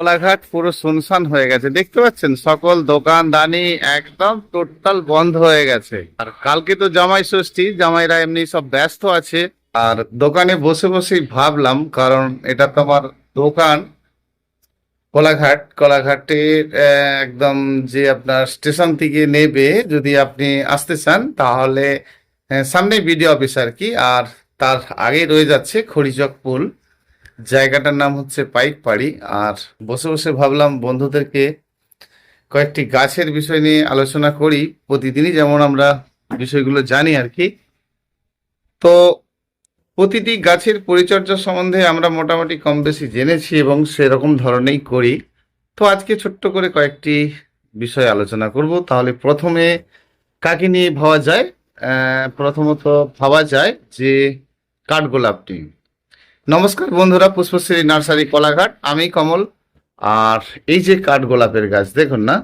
কোলাঘাট পুরো শুনশান হয়ে গেছে। দেখতে পাচ্ছেন, সকল দোকান দানি একদম টোটাল বন্ধ হয়ে গেছে। আর কালকে তো জামাই ষষ্ঠী, জামাইরা এমনি সব ব্যস্ত আছে। আর দোকানে বসে বসেই ভাবলাম, কারণ এটা তো আমার দোকান, কোলাঘাট। কোলাঘাটের একদম যে আপনার স্টেশন থেকে নেবে, যদি আপনি আসতে চান, তাহলে সামনে বিডিও অফিস আর কি। আর তার আগে রয়ে যাচ্ছে খড়িচক পুল। জায়গাটার নাম হচ্ছে পাইক পাড়ি আর বসে বসে ভাবলাম বন্ধুদেরকে কয়েকটি গাছের বিষয় নিয়ে আলোচনা করি। প্রতিদিনই যেমন আমরা বিষয়গুলো জানি আর কি। তো প্রতিটি গাছের পরিচর্যা সম্বন্ধে আমরা মোটামুটি কম বেশি জেনেছি এবং সেরকম ধরনেরই করি। তো আজকে ছোট্ট করে কয়েকটি বিষয় আলোচনা করব। তাহলে প্রথমে কাকে নিয়ে ভাবা যায়? প্রথমত ভাবা যায় যে কাঠগোলাপটি নমস্কার বন্ধুরা, পুষ্পশ্রী নার্সারি কলাঘাট। আমি কমল, আর এই যে কাঠগোলাপের গাছ, দেখুন না?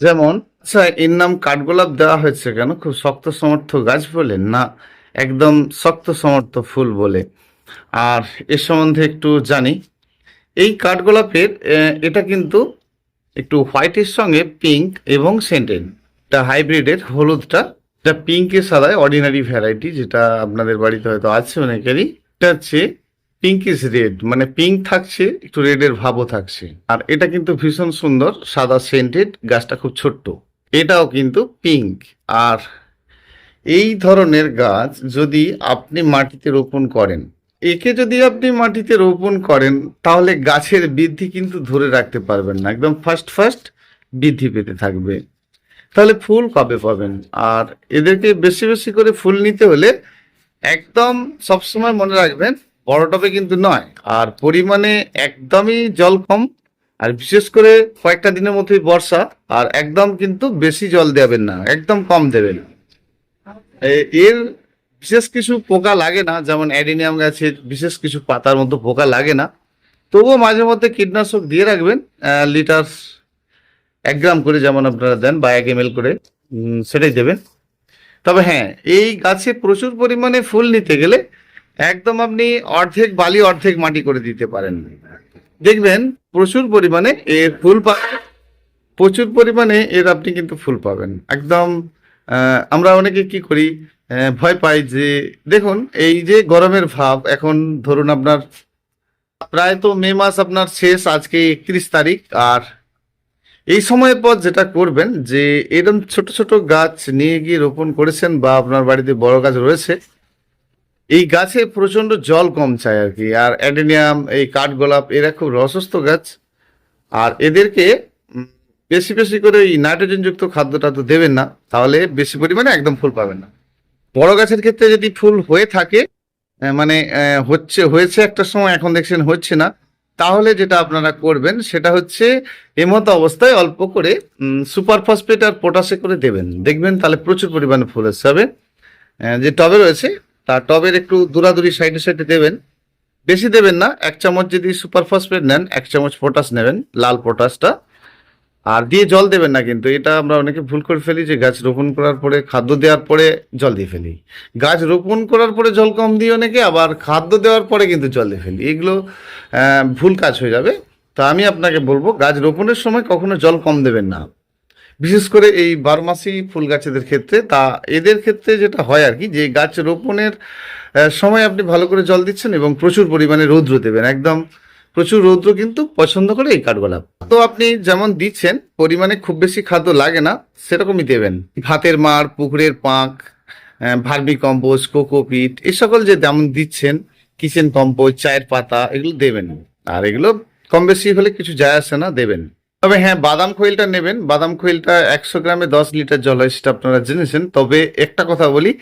যেমন আচ্ছা এর নাম কাঠগোলাপ দেওয়া হয়েছে কেন? খুব শক্ত সমর্থ গাছ বলে? না, একদম শক্ত সমর্থ ফুল বলে। আর এর সম্বন্ধে একটু জানি। এই কাঠগোলাপের এটা কিন্তু একটু হোয়াইটের সঙ্গে পিঙ্ক এবং সেন্টেন। এটা হাইব্রিডের, হলুদটা। এটা পিঙ্কের সাদায় অর্ডিনারি ভ্যারাইটি, যেটা আপনাদের বাড়িতে হয়তো আছে অনেকেরই। এটা হচ্ছে পিঙ্কিশ রেড মানে পিঙ্ক থাকছে, একটু রেডের ভাবও থাকছে। আর এটা কিন্তু ভীষণ সুন্দর, সাদা সেন্টেড গাছটা খুব ছোট্ট। এটাও কিন্তু পিঙ্ক আর এই ধরনের গাছ যদি আপনি মাটিতে রোপণ করেন, একে যদি আপনি মাটিতে রোপণ করেন, তাহলে গাছের বৃদ্ধি কিন্তু ধরে রাখতে পারবেন না। একদম ফার্স্ট ফার্স্ট বৃদ্ধি পেতে থাকবে। তাহলে ফুল কবে পাবেন? আর এদেরকে বেশি বেশি করে ফুল নিতে হলে একদম সবসময় মনে রাখবেন, বড় টবে কিন্তু নয়। আর পরিমাণে একদমই জল কম, আর বিশেষ করে কয়েকটা দিনের মধ্যেই বর্ষা, আর একদম কিন্তু বেশি জল দেবেন না, একদম কম দেবেন। এর বিশেষ কিছু পোকা লাগে না, যেমন অ্যাডিনিয়াম গাছের বিশেষ কিছু পাতার মতো পোকা লাগে না। তবুও মাঝে মধ্যে কীটনাশক দিয়ে রাখবেন লিটার এক গ্রাম করে যেমন আপনারা দেন বা এক এম করে সেটাই দেবেন। তবে হ্যাঁ এই গাছে প্রচুর পরিমাণে ফুল নিতে গেলে একদম আপনি অর্ধেক বালি, অর্ধেক মাটি করে দিতে পারেন। দেখবেন প্রচুর পরিমাণে এর ফুল পাবেন প্রচুর পরিমাণে এর আপনি কিন্তু ফুল পাবেন। একদম আমরা অনেকে কি করি ভয় পাই যে, দেখুন, এই যে গরমের ভাব, এখন ধরুন আপনার, প্রায় তো মে মাস আপনার শেষ, আজকে একত্রিশ তারিখ, আর এই সময়ের পর যেটা করবেন যে এরকম ছোট ছোট গাছ নিয়ে গিয়ে রোপণ করেছেন বা আপনার বাড়িতে বড় গাছ রয়েছে, এই গাছে প্রচণ্ড জল কম চায় আর কি। আর অ্যাডেনিয়াম, এই কাঠগোলাপ, এরা খুব রসস্থ গাছ। আর এদেরকে বেশি বেশি করে এই নাইট্রোজেনযুক্ত খাদ্যটা তো দেবেন না, তাহলে বেশি পরিমাণে একদম ফুল পাবেন না। বড় গাছের ক্ষেত্রে যদি ফুল হয়ে থাকে মানে হচ্ছে, হয়েছে একটা সময়, এখন দেখছেন হচ্ছে না তাহলে যেটা আপনারা করবেন, সেটা হচ্ছে এমতো অবস্থায় অল্প করে সুপার ফসফেট আর পটাশে করে দেবেন। দেখবেন তাহলে প্রচুর পরিমাণে ফুল যাবে যে টবে রয়েছে তা টবের একটু দূরাদূরি সাইডে সাইডে দেবেন। বেশি দেবেন না, এক চামচ যদি সুপার ফসফেট নেন, এক চামচ পটাশ নেবেন, লাল পটাশটা আর দিয়ে জল দেবেন না কিন্তু, এটা আমরা অনেকে ভুল করে ফেলি যে গাছ রোপণ করার পরে, খাদ্য দেওয়ার পরে জল দিয়ে ফেলি। গাছ রোপণ করার পরে জল কম দিয়ে অনেকে, আবার খাদ্য দেওয়ার পরে কিন্তু জল দিয়ে ফেলি। এগুলো ভুল কাজ হয়ে যাবে। তো আমি আপনাকে বলব, গাছ রোপণের সময় কখনো জল কম দেবেন না। বিশেষ করে এই বারমাসি ফুল গাছেদের ক্ষেত্রে, তা এদের ক্ষেত্রে যেটা হয় আর কি, যে গাছ রোপণের সময় আপনি ভালো করে জল দিচ্ছেন এবং প্রচুর পরিমাণে রৌদ্র দেবেন। একদম প্রচুর রৌদ্র কিন্তু পছন্দ করে এই কাঠগোলাপ তো আপনি যেমন দিচ্ছেন, পরিমাণে খুব বেশি খাদ্য লাগে না, সেরকমই দেবেন। ভাতের মার, পুকুরের পাঁক ভার্মি কম্পোস্ট কোকোপিট এই সকল যে যেমন দিচ্ছেন, কিচেন কম্পোজ চায়ের পাতা, এগুলো দেবেন। আর এগুলো কম বেশি হলে কিছু যায় আসে না, দেবেন। তবে হ্যাঁ বাদাম খৈলটা নেবেন। বাদাম খৈলটা একশো গ্রামে দশ লিটার জল হয়, সেটা আপনারা জেনেছেন। তবে একটা কথা বলি,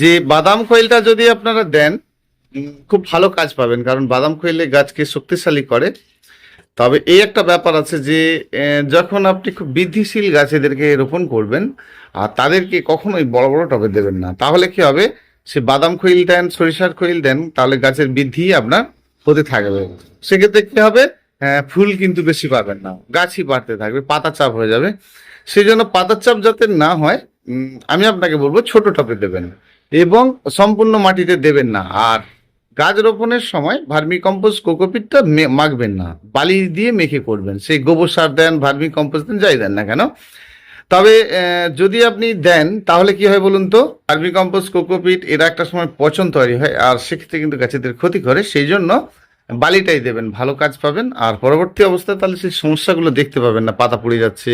যে বাদাম খৈলটা যদি আপনারা দেন খুব ভালো কাজ পাবেন, কারণ বাদাম খৈলে গাছকে শক্তিশালী করে। তবে এই একটা ব্যাপার আছে যে যখন আপনি খুব বৃদ্ধিশীল গাছ এদেরকে রোপণ করবেন, আর তাদেরকে কখনোই বড় বড় টবে দেবেন না, তাহলে কি হবে? সে বাদাম খৈল দেন, সরিষার খৈল দেন, তাহলে গাছের বৃদ্ধি আপনার হতে থাকবে। সেক্ষেত্রে কি হবে? ফুল কিন্তু বেশি পাবেন না, গাছই বাড়তে থাকবে, পাতা চাপ হয়ে যাবে। সেই জন্য পাতার চাপ যাতে না হয় আমি আপনাকে বলব ছোট টবে দেবেন, এবং সম্পূর্ণ মাটিতে দেবেন না, আর গাছ রোপণের সময় ভার্মি কম্পোস্ট কোকোপিটটা মাখবেন না। বালি দিয়ে মেখে করবেন। সেই গোবর সার দেন ভার্মি কম্পোস্ট দেন, যাই দেন না কেন? তবে যদি আপনি দেন, তাহলে কি হয় বলুন তো? ভার্মি কম্পোস্ট কোকোপিট, এরা একটা সময় পচন তৈরি হয় আর সেক্ষেত্রে কিন্তু গাছেদের ক্ষতি করে। সেই জন্য বালিটাই দেবেন, ভালো কাজ পাবেন। আর পরবর্তী অবস্থায় তাহলে সেই সমস্যাগুলো দেখতে পাবেন না। পাতা পুড়ে যাচ্ছে,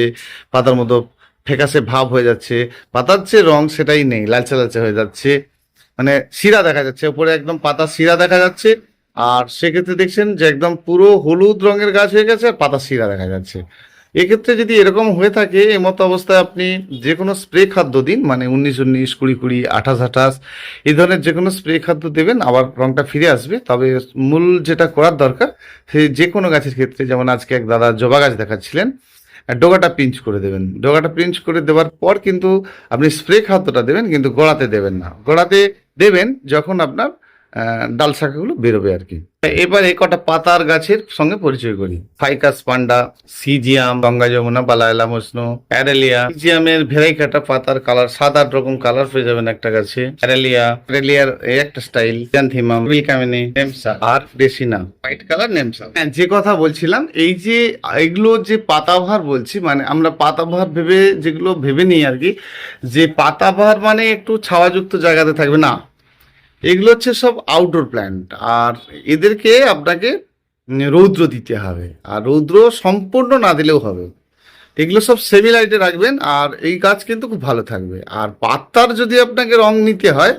পাতার মতো ফেকাসে ভাব হয়ে যাচ্ছে, পাতার যে রং সেটাই নেই, লালচে লালচে হয়ে যাচ্ছে। মানে শিরা দেখা যাচ্ছে, উপরে একদম পাতা শিরা দেখা যাচ্ছে। আর সেক্ষেত্রে দেখছেন যে একদম পুরো হলুদ রঙের গাছ হয়ে গেছে আর পাতা শিরা দেখা যাচ্ছে। এক্ষেত্রে যদি এরকম হয়ে থাকে এই মতো অবস্থায় আপনি যে কোনো স্প্রে খাদ্য দিন মানে উনিশ উনিশ, কুড়ি কুড়ি, আঠাশ আঠাশ, এই ধরনের যে কোনো স্প্রে খাদ্য দেবেন, আবার রংটা ফিরে আসবে। তবে মূল যেটা করার দরকার সেই যে কোনো গাছের ক্ষেত্রে, যেমন আজকে এক দাদা জবা গাছ দেখাচ্ছিলেন ডোগাটা পিঞ্চ করে দেবেন। ডোগাটা পিঞ্চ করে দেওয়ার পর কিন্তু আপনি স্প্রে খাদ্যটা দেবেন, কিন্তু গোড়াতে দেবেন না। গোড়াতে দেবেন যখন আপনার ডাল শাখাগুলো বেরোবে আর কি। এবার এই কটা পাতার গাছের সঙ্গে পরিচয় করি। Ficus panda, syzygium, Ganga Jamuna বালায়লা মসনু অ্যারেলিয়া। সিজিয়ামের ভেরাইকাটা পাতার কালার, সাত আট রকম কালার পেয়ে যাবেন একটা গাছে। অ্যারেলিয়া, অ্যারেলিয়ার এই একটা স্টাইল। জ্যান্থিমাম বিলকামিনি, নেমসা আর ডেসিনা হোয়াইট কালার, নেমসা। হ্যাঁ যে কথা বলছিলাম, এই যে এগুলো যে পাতাভার বলছি মানে আমরা পাতাভার ভেবে যেগুলো ভেবে নিই আর কি, যে পাতাভার মানে একটু ছাওয়াযুক্ত জায়গাতে থাকবে না। এগুলো হচ্ছে সব আউটডোর প্ল্যান্ট আর এদেরকে আপনাকে রৌদ্র দিতে হবে। আর রৌদ্র সম্পূর্ণ না দিলেও হবে। এগুলো সব সেমি লাইটে রাখবেন, আর এই গাছ কিন্তু খুব ভালো থাকবে। আর পাতার যদি আপনাকে রং নিতে হয়,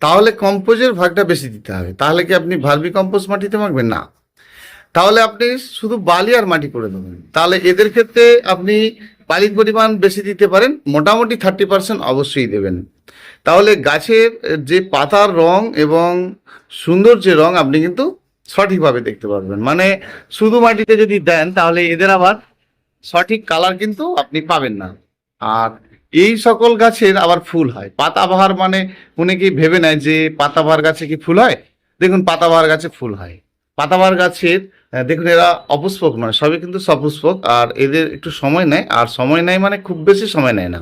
তাহলে কম্পোজের ভাগটা বেশি দিতে হবে। তাহলে কি আপনি ভার্মি কম্পোজ মাটিতে মাখবেন? না। তাহলে আপনি শুধু বালি আর মাটি করে দেবেন। তাহলে এদের ক্ষেত্রে আপনি বালির পরিমাণ বেশি দিতে পারেন, মোটামুটি থার্টি পার্সেন্ট অবশ্যই দেবেন। তাহলে গাছের যে পাতার রং এবং সুন্দর যে রং আপনি কিন্তু সঠিকভাবে দেখতে পারবেন। মানে শুধু মাটিতে যদি দেন, তাহলে এদের আবার সঠিক কালার কিন্তু আপনি পাবেন না। আর এই সকল গাছের আবার ফুল হয়। পাতাবাহার মানে অনেকেই ভেবে নেয় যে পাতাবাহার গাছে কি ফুল হয়? দেখুন, পাতাবাহার গাছে ফুল হয়। পাতাবাহার গাছের দেখুন, এরা অপুষ্পক নয়, সবই কিন্তু সপুষ্পক, আর এদের একটু সময় নেয়, আর সময় নেয় মানে খুব বেশি সময় নেয় না।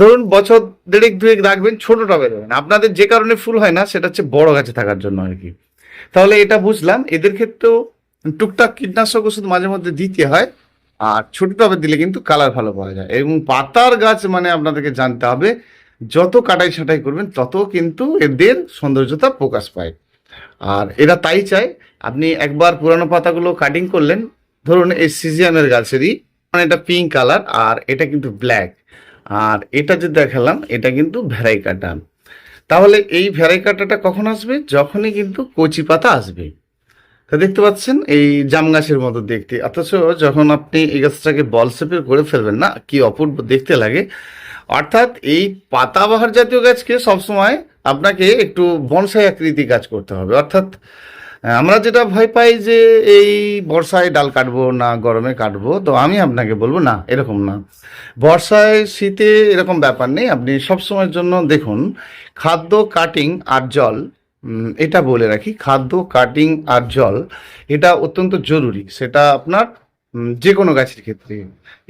ধরুন, বছর দেড়েক, দুয়েক রাখবেন ছোট টবে দেবেন আপনাদের যে কারণে ফুল হয় না, সেটা হচ্ছে বড় গাছে থাকার জন্য আর কি। তাহলে এটা বুঝলাম, এদের ক্ষেত্রেও টুকটাক কীটনাশক ওষুধ মাঝে মধ্যে দিতে হয়, আর ছোট টবে দিলে কিন্তু কালার ভালো পাওয়া যায়। এবং পাতার গাছ মানে আপনাদেরকে জানতে হবে, যত কাটাই ছাটাই করবেন, তত কিন্তু এদের সৌন্দর্যতা প্রকাশ পায়। আর এরা তাই চায় আপনি একবার পুরানো পাতাগুলো কাটিং করলেন, ধরুন এই সিজিয়ামের গাছেরই মানে এটা পিঙ্ক কালার আর এটা কিন্তু ব্ল্যাক আর এটা যে দেখালাম, এটা কিন্তু ভেড়াই কাটা। তাহলে এই ভেরাই কাটাটা কখন আসবে? যখনই কিন্তু কচি পাতা আসবে। তা দেখতে পাচ্ছেন, এই জাম গাছের মতো দেখতে। অথচ যখন আপনি এই গাছটাকে বল শেপের করে ফেলবেন না, কি অপূর্ব দেখতে লাগে। অর্থাৎ এই পাতাবাহার জাতীয় গাছকে সবসময় আপনাকে একটু বনসাই আকৃতি গাছ করতে হবে। অর্থাৎ আমরা যেটা ভয় পাই যে এই বর্ষায় ডাল কাটবো না গরমে কাটবো, তো আমি আপনাকে বলব, না, এরকম না। বর্ষায় শীতে এরকম ব্যাপার নেই, আপনি সবসময়ের জন্য দেখুন, খাদ্য কাটিং আর জল এটা বলে রাখি, খাদ্য কাটিং আর জল, এটা অত্যন্ত জরুরি, সেটা আপনার যে কোনো গাছের ক্ষেত্রে।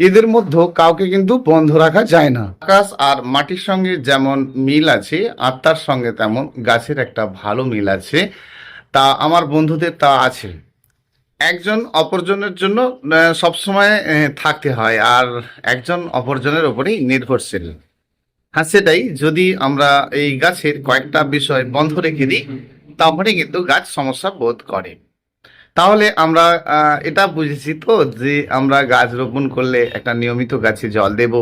এদের মধ্যে কাউকে কিন্তু বন্ধ রাখা যায় না। আকাশ আর মাটির সঙ্গে যেমন মিল আছে আত্মার সঙ্গে তেমন গাছের একটা ভালো মিল আছে। তা আমার বন্ধুদের তা আছে। একজন অপরজনের জন্য সবসময় থাকতে হয় আর একজন অপরজনের ওপরেই নির্ভরশীল। হ্যাঁ সেটাই। যদি আমরা এই গাছের কয়েকটা বিষয় বন্ধ রেখে দিই, তাহলে কিন্তু গাছ সমস্যা বোধ করে। তাহলে আমরা এটা বুঝেছি তো যে আমরা গাছ রোপণ করলে একটা নিয়মিত গাছে জল দেব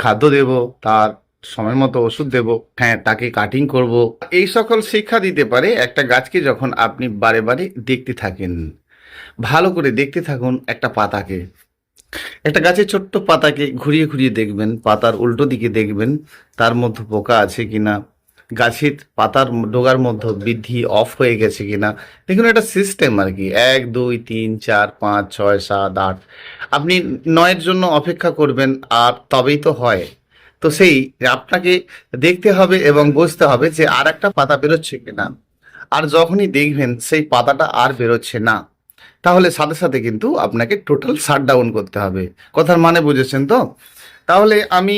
খাদ্য দেব, তার সময় মতো ওষুধ দেব হ্যাঁ তাকে কাটিং করব। এই সকল শিক্ষা দিতে পারে একটা গাছকে যখন আপনি বারে বারে দেখতে থাকেন, ভালো করে দেখতে থাকুন একটা পাতাকে। একটা গাছের ছোট্ট পাতাকে ঘুরিয়ে ঘুরিয়ে দেখবেন, পাতার উল্টো দিকে দেখবেন, তার মধ্যে পোকা আছে কিনা, গাছের পাতার ডোগার মধ্যে বৃদ্ধি অফ হয়ে গেছে কিনা। দেখুন, একটা সিস্টেম আর কি। এক, দুই, তিন, চার, পাঁচ, ছয়, সাত, আট। আপনি নয়ের জন্য অপেক্ষা করবেন, আর তবেই তো হয়। তো সেই আপনাকে দেখতে হবে এবং বুঝতে হবে যে আর একটা পাতা বেরোচ্ছে কিনা। আর যখনই দেখবেন সেই পাতাটা আর বেরোচ্ছে না, তাহলে সাথে সাথে কিন্তু আপনাকে টোটাল শাট ডাউন করতে হবে। কথার মানে বুঝেছেন তো? তাহলে আমি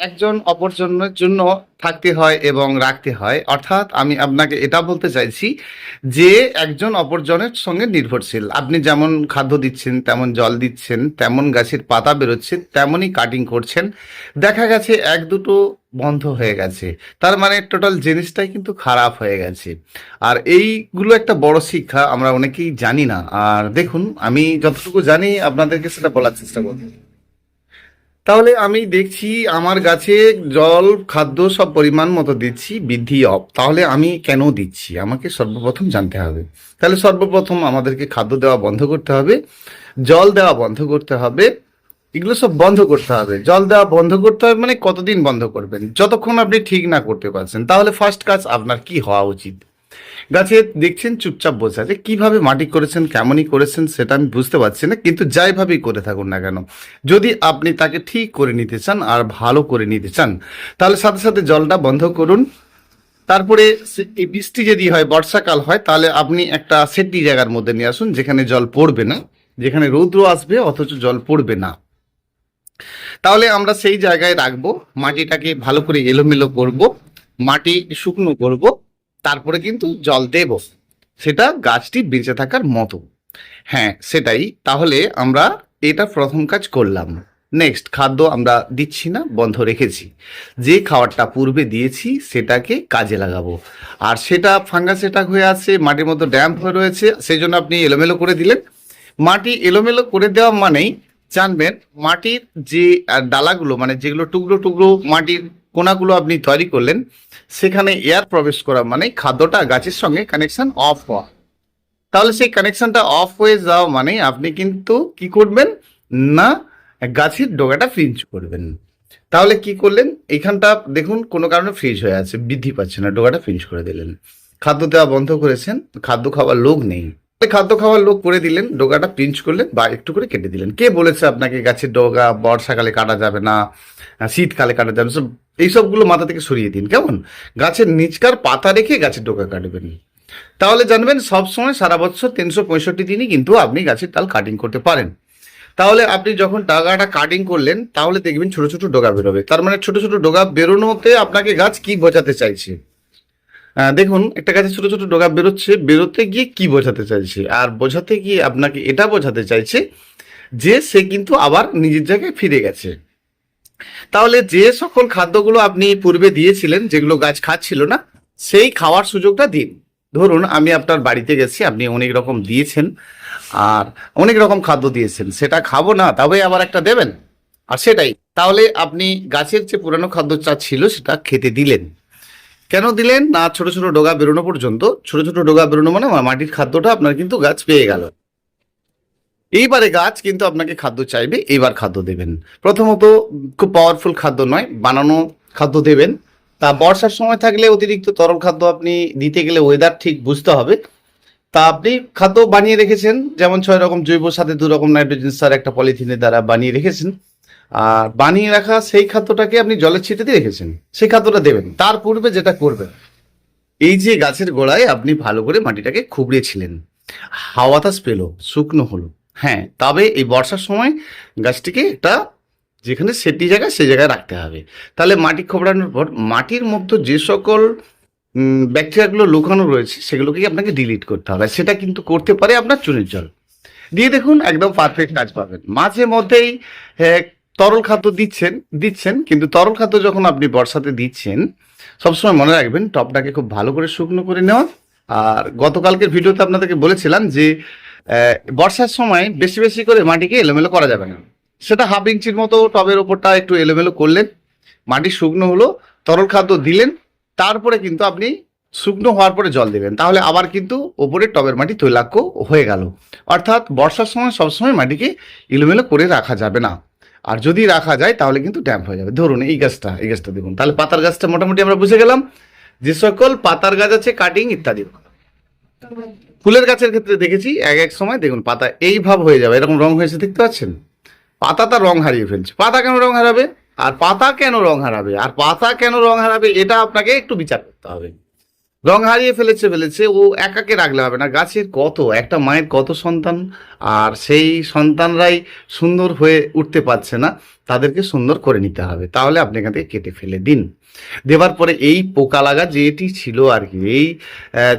একজন অপরজনের জন্য থাকতে হয় এবং রাখতে হয়। অর্থাৎ আমি আপনাকে এটা বলতে চাইছি যে একজন অপরজনের সঙ্গে নির্ভরশীল। আপনি যেমন খাদ্য দিচ্ছেন, তেমন জল দিচ্ছেন, তেমন গাছের পাতা বেরোচ্ছে তেমনই কাটিং করছেন। দেখা গেছে এক দুটো বন্ধ হয়ে গেছে। তার মানে টোটাল জিনিসটাই কিন্তু খারাপ হয়ে গেছে। আর এইগুলো একটা বড় শিক্ষা, আমরা অনেকেই জানি না। আর দেখুন, আমি যতটুকু জানি, আপনাদেরকে সেটা বলার চেষ্টা করব। তাহলে আমি দেখছি আমার গাছে জল, খাদ্য সব পরিমাণ মতো দিচ্ছি, বৃদ্ধি অফ তাহলে আমি কেন দিচ্ছি? আমাকে সর্বপ্রথম জানতে হবে। তাহলে সর্বপ্রথম আমাদেরকে খাদ্য দেওয়া বন্ধ করতে হবে, জল দেওয়া বন্ধ করতে হবে, এগুলো সব বন্ধ করতে হবে। জল দেওয়া বন্ধ করতে হবে মানে কতদিন বন্ধ করবেন? যতক্ষণ আপনি ঠিক না করতে পারছেন, তাহলে ফার্স্ট কাজ আপনার কি হওয়া উচিত? গাছে দেখছেন চুপচাপ বসে আছে। কীভাবে মাটি করেছেন, কেমনই করেছেন সেটা আমি বুঝতে পারছি না, কিন্তু যাইভাবেই করে থাকুন না কেন। যদি আপনি তাকে ঠিক করে নিতে চান আর ভালো করে নিতে চান, তাহলে সাথে সাথে জলটা বন্ধ করুন। তারপরে এই বৃষ্টি যদি হয়, বর্ষাকাল হয়, তাহলে আপনি একটা সেটি জায়গার মধ্যে নিয়ে আসুন, যেখানে জল পড়বে না, যেখানে রৌদ্র আসবে, অথচ জল পড়বে না। তাহলে আমরা সেই জায়গায় রাখব, মাটিটাকে ভালো করে এলোমেলো করব, মাটি শুকনো করব। তারপরে কিন্তু জল দেব। সেটা গাছটি বেঁচে থাকার মতো। হ্যাঁ সেটাই। তাহলে আমরা এটা প্রথম কাজ করলাম। নেক্সট খাদ্য আমরা দিচ্ছি না, বন্ধ রেখেছি। যে খাবারটা পূর্বে দিয়েছি, সেটাকে কাজে লাগাবো। আর সেটা ফাঙ্গাস অ্যাটাক হয়ে আছে, মাটির মতো ড্যাম্প হয়ে রয়েছে সেই জন্য আপনি এলোমেলো করে দিলেন। মাটি এলোমেলো করে দেওয়া মানেই জানবেন, মাটির যে ডালাগুলো মানে যেগুলো টুকরো টুকরো মাটির কোনাগুলো আপনি তৈরি করলেন সেখানে এয়ার প্রবেশ করা মানে খাদ্যটা গাছের সঙ্গে কানেকশন অফ হওয়া। তাহলে সেই কানেকশনটা অফ হয়ে যাওয়া মানে আপনি কিন্তু কি করবেন? না, গাছের ডোগাটা ফ্রিজ করবেন। তাহলে কি করলেন? এখানটা দেখুন, কোনো কারণে ফ্রিজ হয়ে আছে, বৃদ্ধি পাচ্ছে না, ডোগাটা ফ্রিজ করে দিলেন। খাদ্য দেওয়া বন্ধ করেছেন, খাদ্য খাওয়ার লোক নেই। খাদ্য খাওয়ার লোক করে দিলেন, ডোগাটা পিঞ্চ করলেন বা একটু করে কেটে দিলেন। কে বলেছে আপনাকে গাছের ডোগা, বর্ষাকালে কাটা যাবে না শীতকালে কাটা যাবে সব এইসবগুলো মাথা থেকে সরিয়ে দিন, কেমন? গাছের নিচকার পাতা রেখে গাছের ডোকা কাটবেন। তাহলে জানবেন সবসময় সারা বছর তিনশো পঁয়ষট্টি দিনই কিন্তু আপনি গাছের ডাল কাটিং করতে পারেন। তাহলে আপনি যখন ডাগাটা কাটিং করলেন, তাহলে দেখবেন ছোট ছোট ডোগা বেরোবে। তার মানে ছোট ছোট ডোগা বেরোনোতে আপনাকে গাছ কি বোঝাতে চাইছে? দেখুন, একটা গাছে ছোট ছোট ডগা বেরোচ্ছে, বেরোতে গিয়ে কি বোঝাতে চাইছে? আর বোঝাতে গিয়ে আপনাকে এটা বোঝাতে চাইছে যে সে কিন্তু আবার নিজের জায়গায় ফিরে গেছে। তাহলে যে সকল খাদ্যগুলো আপনি পূর্বে দিয়েছিলেন, যেগুলো গাছ খাচ্ছিল না, সেই খাওয়ার সুযোগটা দিন। ধরুন, আমি আপনার বাড়িতে গেছি, আপনি অনেক রকম দিয়েছেন, আর অনেক রকম খাদ্য দিয়েছেন। সেটা খাব না, তবে আবার একটা দেবেন। আর সেটাই, তাহলে আপনি গাছের যে পুরানো খাদ্য চা ছিল, সেটা খেতে দিলেন। কেন দিলেন? না ছোট ছোট ডোগা বেরোনো পর্যন্ত, ছোট ছোট ডোগা বেরোনো মানে মাটির খাদ্যটা আপনার কিন্তু গাছ পেয়ে গেল। এইবারে গাছ কিন্তু আপনাকে খাদ্য চাইবে, এইবার খাদ্য দেবেন। প্রথমত খুব পাওয়ারফুল খাদ্য নয়, বানানো খাদ্য দেবেন। তা বর্ষার সময় থাকলে অতিরিক্ত তরল খাদ্য আপনি দিতে গেলে ওয়েদার ঠিক বুঝতে হবে। তা আপনি খাদ্য বানিয়ে রেখেছেন, যেমন ছয় রকম জৈব সাথে দু রকম নাইট্রোজেন সার একটা পলিথিনের দ্বারা বানিয়ে রেখেছেন। আর বানিয়ে রাখা সেই খাদ্যটাকে আপনি জলের ছিটে দিয়ে রেখেছেন সেই খাদ্যটা দেবেন। তার পূর্বে যেটা করবেন এই যে গাছের গোড়ায় আপনি ভালো করে মাটিটাকে খুবড়িয়েছিলেন হাওয়া বাতাস পেল শুকনো হলো। হ্যাঁ তবে এই বর্ষার সময় গাছটিকে একটা যেখানে সেটি জায়গায় সেই জায়গায় রাখতে হবে। তাহলে মাটি খোবড়ানোর পর মাটির মধ্যে যে সকল ব্যাকটেরিয়াগুলো লুকানো রয়েছে সেগুলোকে আপনাকে ডিলিট করতে হবে। সেটা কিন্তু করতে পারে আপনার চুনের জল। দিয়ে দেখুন একদম পারফেক্ট কাজ পাবেন। মাঝে মধ্যেই হ্যাঁ, তরল খাদ্য দিচ্ছেন দিচ্ছেন, কিন্তু তরল খাদ্য যখন আপনি বর্ষাতে দিচ্ছেন, সবসময় মনে রাখবেন টপটাকে খুব ভালো করে শুকনো করে নেওয়া। আর গতকালকের ভিডিওতে আপনাদেরকে বলেছিলাম যে বর্ষার সময় বেশি বেশি করে মাটিকে এলোমেলো করা যাবে না। সেটা হাফ ইঞ্চির মতো টবের ওপরটা একটু এলোমেলো করলেন, মাটি শুকনো হলো, তরল খাদ্য দিলেন, তারপরে কিন্তু আপনি শুকনো হওয়ার পরে জল দেবেন। তাহলে আবার কিন্তু ওপরে টবের মাটি তৈলাক্য হয়ে গেল। অর্থাৎ বর্ষার সময় সবসময় মাটিকে এলোমেলো করে রাখা যাবে না। আর যদি রাখা যায়, তাহলে কিন্তু ড্যাম্প হয়ে যাবে। ধরুন এই গাছটা এই গাছটা দেখুন। তাহলে পাতার গাছটা মোটামুটি আমরা বুঝে গেলাম যে সকল পাতার গাছ আছে কাটিং ইত্যাদি। ফুলের গাছের ক্ষেত্রে দেখেছি, এক এক সময় দেখুন পাতা এই ভাব হয়ে যাবে। এরকম রং হয়েছে, দেখতে পাচ্ছেন? পাতা তার রং হারিয়ে ফেলছে। পাতা কেন রং হারাবে? আর পাতা কেন রং হারাবে? আর পাতা কেন রং হারাবে? এটা আপনাকে একটু বিচার করতে হবে। রং হারিয়ে ফেলেছে ফেলেছে, ও একাকে রাখলে হবে না। গাছের কত, একটা মায়ের কত সন্তান? আর সেই সন্তানরাই সুন্দর হয়ে উঠতে পারছে না, তাদেরকে সুন্দর করে নিতে হবে। তাহলে আপনি এখান থেকে কেটে ফেলে দিন। দেওয়ার পরে এই পোকা লাগা যেটি ছিল আর কি, এই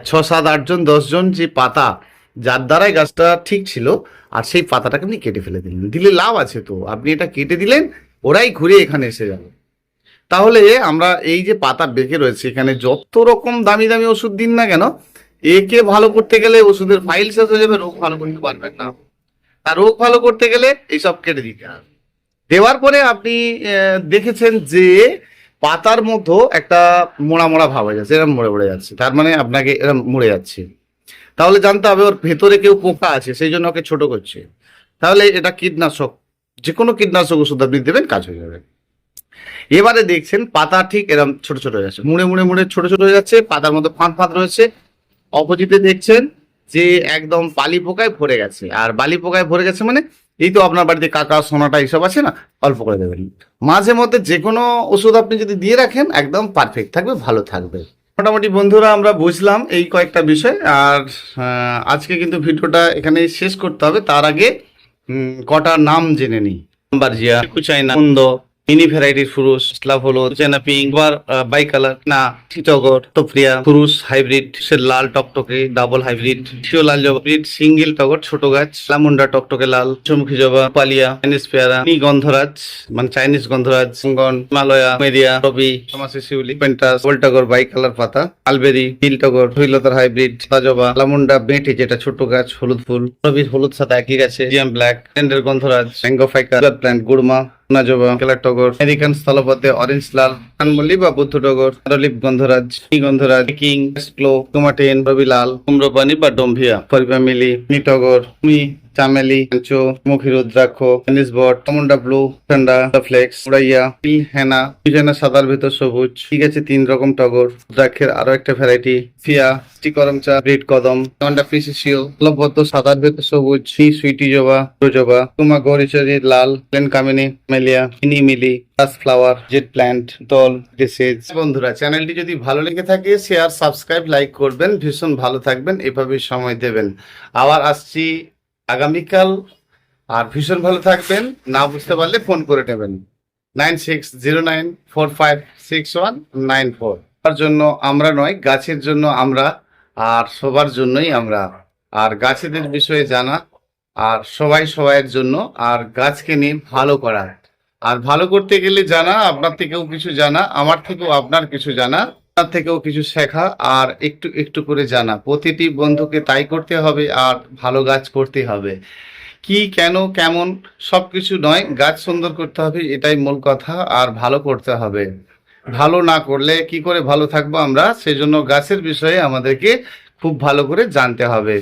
ছ সাত আটজন, দশজন যে পাতা, যার দ্বারাই গাছটা ঠিক ছিল, আর সেই পাতাটাকে আপনি কেটে ফেলে দিলেন। দিলে লাভ আছে তো। আপনি এটা কেটে দিলেন, ওরাই ঘুরে এখানে এসে যাবে। তাহলে আমরা এই যে পাতা বেঁকে রয়েছে, এখানে যত রকম দামি দামি ওষুধ দিন না কেন, একে ভালো করতে গেলে ওষুধের ফাইল শেষ হয়ে যাবে, রোগ ভালো করতে পারবেন না। আর রোগ ভালো করতে গেলে এইসব কেটে দিতে হবে। দেওয়ার পরে আপনি দেখেছেন যে পাতার মধ্যে একটা মোড়া মোড়া ভাব হয়ে যাচ্ছে এরকম মরে মরে যাচ্ছে। তার মানে আপনাকে এরকম মরে যাচ্ছে। তাহলে জানতে হবে ওর ভেতরে কেউ পোকা আছে, সেই জন্য ওকে ছোট করছে। তাহলে এটা কীটনাশক যে কোনো কীটনাশক ওষুধ আপনি দেবেন, কাজ হয়ে যাবে। এবারে দেখছেন পাতা ঠিক এরকম ছোট ছোট হয়ে যাচ্ছে। মুড়ে মুড়ে মুড়ে ছোট ছোট হয়ে যাচ্ছে পাতার মধ্যে ফাঁদ ফাঁদ রয়েছে। অপোজিটে দেখছেন যে একদম বালি পোকায় ভরে গেছে। আর বালি পোকায় ভরে গেছে মানে এই তো আপনার বাড়িতে কাকা সোনাটা এইসব আছে না অল্প করে দেবেন। মাঝে মধ্যে যে কোনো ওষুধ আপনি যদি দিয়ে রাখেন একদম পারফেক্ট থাকবে ভালো থাকবে। মোটামুটি বন্ধুরা আমরা বুঝলাম এই কয়েকটা বিষয়। আর আজকে কিন্তু ভিডিওটা এখানে শেষ করতে হবে। তার আগে কটা নাম জেনে নিই। কুচাইনা কুন্দ মিনি ভ্যারাইটির ফুরুষ স্লাভ হলো চেনা পিঙ্ক বার বাই কালার না টিটগর তোপ্রিয়া ফুরুষ হাইব্রিড সে লাল টকটকে ডাবল হাইব্রিড শিও লাল জবা হাইব্রিড সিঙ্গেল টগর, ছোট গাছ লামুন্ডা টকটকে লাল, চমুখী জবা পালিয়া চাইনিজ পেয়ারা নি গন্ধরাজ মানে চাইনিজ গন্ধরাজ সঙ্গন হিমালয়া মেরিয়া রবি সমাসে শিউলি পেন্টাস গোল টগর বাই কালার পাতা আলবেরি নীল টগর হইলতার হাইব্রিড জবা লামুন্ডা বেঁটে যেটা ছোট গাছ, হলুদ ফুল রবির হলুদ সাদা একই গাছে জিয়াম ব্ল্যাক টেন্ডের গন্ধরাজ ম্যাঙ্গো ফাইকার প্ল্যান্ট গুড়মা নাজবা কেলার টগর আমেরিকান লাল কানমল্লি বা বুদ্ধ টগর, আরলিপ গন্ধরাজ গন্ধরাজ, কিং, স্ক্লো টমাটেন রবি লাল কুমড়োপানি বা ডম্ভিয়া ফরিফ্যামিলি নিটগর, মি চামেলি পাঞ্চো মুখী রুদ্রাক্ষ টেনিস বট কমন্ডা ব্লু ঠান্ডা ফ্লেক্স উড়াইয়া পিল হেনা পিজনা সাদার ভেতর সবুজ ঠিক আছে, তিন রকম টগর দ্রাক্ষের আরও একটা ভ্যারাইটি ফিয়া স্টিকরম চা ব্রিড কদম টন্ডা ফিসিসিও লবদ্ধ সাদার ভেতর সবুজ সি সুইটি জবা জবা তোমা গরিচরি লাল প্লেন কামিনী মেলিয়া মিনি মিলি গাছ ফ্লাওয়ার জেট প্ল্যান্ট দল ডিসেজ বন্ধুরা, চ্যানেলটি যদি ভালো লেগে থাকে শেয়ার সাবস্ক্রাইব লাইক করবেন। ভীষণ ভালো থাকবেন এভাবে সময় দেবেন। আবার আসছি আগামীকাল আর ভীষণ ভালো থাকবেন। না বুঝতে পারলে ফোন করে নেবেন। Nine six zero nine four five six one nine four. তার জন্য আমরা নয়, গাছের জন্য আমরা আর সবার জন্যই আমরা। আর গাছেদের বিষয়ে জানা, আর সবাই সবাইয়ের জন্য, আর গাছকে নিয়ে ভালো করা। আর ভালো করতে গেলে জানা, আপনার থেকেও কিছু জানা, আমার থেকেও আপনার কিছু জানা। আপনার থেকেও কিছু শেখা আর একটু একটু করে জানা। প্রতিটি বন্ধুকে তাই করতে হবে আর ভালো গাছ করতে হবে। কি, কেন, কেমন সব কিছু নয়, গাছ সুন্দর করতে হবে, এটাই মূল কথা, আর ভালো করতে হবে। ভালো না করলে কি করে ভালো থাকব আমরা? সেজন্য গাছের বিষয়ে আমাদেরকে খুব ভালো করে জানতে হবে।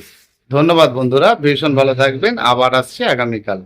ধন্যবাদ বন্ধুরা, ভীষণ ভালো থাকবেন। আবার আসছি আগামীকাল।